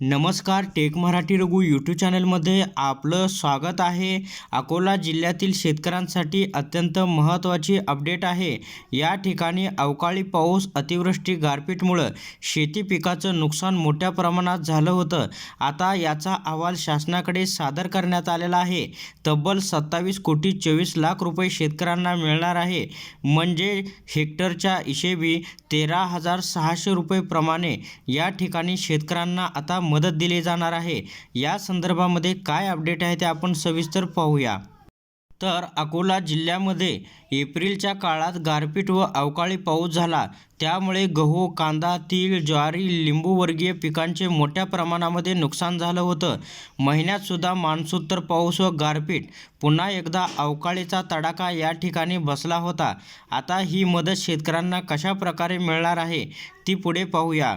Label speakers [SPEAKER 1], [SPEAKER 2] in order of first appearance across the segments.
[SPEAKER 1] नमस्कार take Marathi Raghu YouTube चॅनलमध्ये आपलं स्वागत आहे. अकोला जिल्ह्यातील शेतकऱ्यांसाठी अत्यंत महत्त्वाची अपडेट आहे. या ठिकाणी अवकाळी पाऊस अतिवृष्टी गारपीटमुळं शेती पिकाचं नुकसान मोठ्या प्रमाणात झालं होतं. आता याचा अहवाल शासनाकडे सादर करण्यात आलेला आहे. तब्बल सत्तावीस कोटी चोवीस लाख रुपये शेतकऱ्यांना मिळणार आहे. म्हणजे हेक्टरच्या हिशेबी तेरा हजार सहाशे रुपये प्रमाणे या ठिकाणी शेतकऱ्यांना आता मदत दिली जाणार आहे. या संदर्भामध्ये काय अपडेट आहे ते आपण सविस्तर पाहूया. तर अकोला जिल्ह्यामध्ये एप्रिलच्या काळात गारपीट व अवकाळी पाऊस झाला. त्यामुळे गहू कांदा तीळ ज्वारी लिंबूवर्गीय पिकांचे मोठ्या प्रमाणामध्ये नुकसान झालं होतं. महिन्यातसुद्धा मान्सूत्तर पाऊस व गारपीट. पुन्हा एकदा अवकाळीचा तडाखा या ठिकाणी बसला होता. आता ही मदत शेतकऱ्यांना कशा प्रकारे मिळणार आहे ती पुढे पाहूया.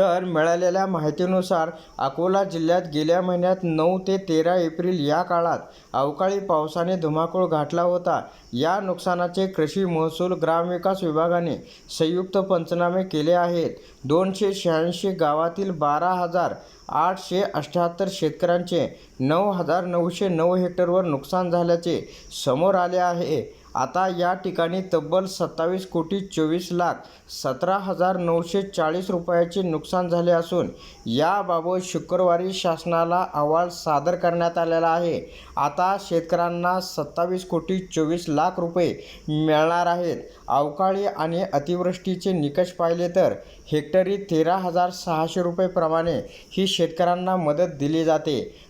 [SPEAKER 1] तर मिळालेल्या माहितीनुसार अकोला जिल्ह्यात गेल्या महिन्यात नऊ ते तेरा एप्रिल या काळात अवकाळी पावसाने धुमाकूळ घातला होता. या नुकसानाचे कृषी महसूल ग्रामविकास विभागाने संयुक्त पंचनामे केले आहेत. दोनशे शहाऐंशी गावातील बारा हजार आठशे अठ्ठ्याहत्तर शेतकऱ्यांचे नऊ हजार नऊशे नऊ हेक्टरवर नुकसान झाल्याचे समोर आले आहे. आता या ठिकाणी तब्बल सत्तावीस कोटी चोवीस लाख सतरा हजार नऊशे चाळीस रुपयाचे नुकसान झाले असून याबाबत शुक्रवारी शासनाला अहवाल सादर करण्यात आलेला आहे. आता शेतकऱ्यांना सत्तावीस कोटी चोवीस लाख रुपये मिळणार आहेत. अवकाळी आणि अतिवृष्टीचे निकष पाहिले तर हेक्टरी तेरा हजार सहाशे रुपयेप्रमाणे ही शेतकऱ्यांना मदत दिली जाते.